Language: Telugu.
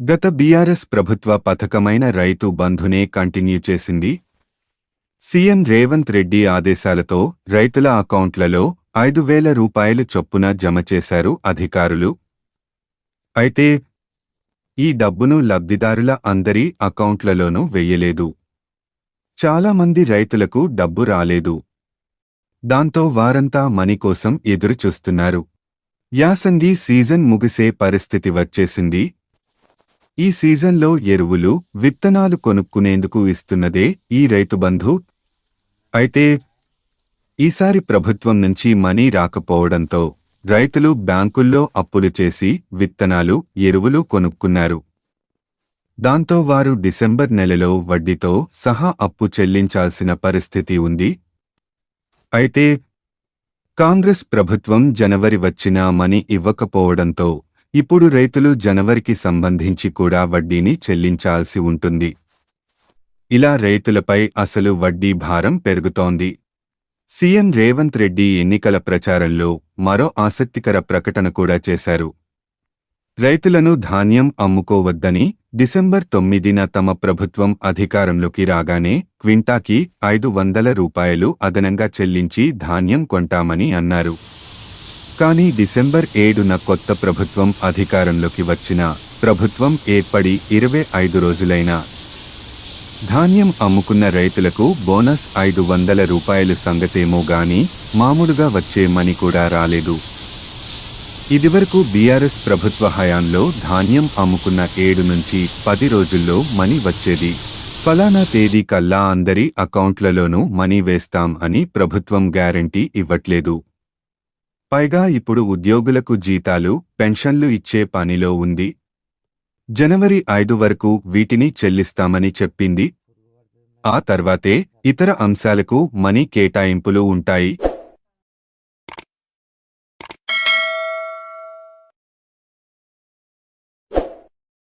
గత బీఆర్ఎస్ ప్రభుత్వ పథకమైన రైతు బంధునే కంటిన్యూ చేసింది. సీఎం రేవంత్ రెడ్డి ఆదేశాలతో రైతుల అకౌంట్లలో ఐదు వేల రూపాయలు చొప్పున జమ చేశారు అధికారులు. అయితే ఈ డబ్బును లబ్ధిదారుల అందరి అకౌంట్లలోనూ వెయ్యలేదు చాలామంది రైతులకు డబ్బు రాలేదు. దాంతో వారంతా మనీ కోసం ఎదురుచూస్తున్నారు. యాసంగి సీజన్ ముగిసే పరిస్థితి వచ్చేసింది. ఈ సీజన్లో ఎరువులు విత్తనాలు కొనుక్కునేందుకు ఇస్తున్నదే ఈ రైతు బంధు. అయితే ఈసారి ప్రభుత్వం నుంచి మనీ రాకపోవడంతో రైతులు బ్యాంకుల్లో అప్పులు చేసి విత్తనాలు ఎరువులు కొనుక్కున్నారు. దాంతో వారు డిసెంబర్ నెలలో వడ్డీతో సహా అప్పు చెల్లించాల్సిన పరిస్థితి ఉంది. అయితే కాంగ్రెస్ ప్రభుత్వం జనవరి వచ్చినా మనీ ఇవ్వకపోవడంతో ఇప్పుడు రైతులు జనవరికి సంబంధించి కూడా వడ్డీని చెల్లించాల్సి ఉంటుంది. ఇలా రైతులపై అసలు వడ్డీ భారం పెరుగుతోంది. సీఎం రేవంత్ రెడ్డి ఎన్నికల ప్రచారంలో మరో ఆసక్తికర ప్రకటన కూడా చేశారు. రైతులను ధాన్యం అమ్ముకోవద్దని డిసెంబర్ తొమ్మిదిన తమ ప్రభుత్వం అధికారంలోకి రాగానే క్వింటాకి ఐదు వందల రూపాయలు అదనంగా చెల్లించి ధాన్యం కొంటామని అన్నారు. కానీ డిసెంబర్ ఏడున కొత్త ప్రభుత్వం అధికారంలోకి వచ్చిన ప్రభుత్వం ఏర్పడి ఇరవై ఐదు రోజులైనా ధాన్యం అమ్ముకున్న రైతులకు బోనస్ ఐదు వందల రూపాయలు సంగతేమో గాని మామూలుగా వచ్చే మని కూడా రాలేదు. ఇదివరకు బీఆర్ఎస్ ప్రభుత్వ హయాంలో ధాన్యం అమ్ముకున్న ఏడు నుంచి పది రోజుల్లో మనీ వచ్చేది. ఫలానా తేదీ కల్లా అందరి అకౌంట్లలోనూ మనీ వేస్తాం అని ప్రభుత్వం గ్యారంటీ ఇవ్వట్లేదు. పైగా ఇప్పుడు ఉద్యోగులకు జీతాలు పెన్షన్లు ఇచ్చే పనిలో ఉంది. జనవరి ఐదు వరకు వీటిని చెల్లిస్తామని చెప్పింది. ఆ తర్వాతే ఇతర అంశాలకు మనీ కేటాయింపులు ఉంటాయి.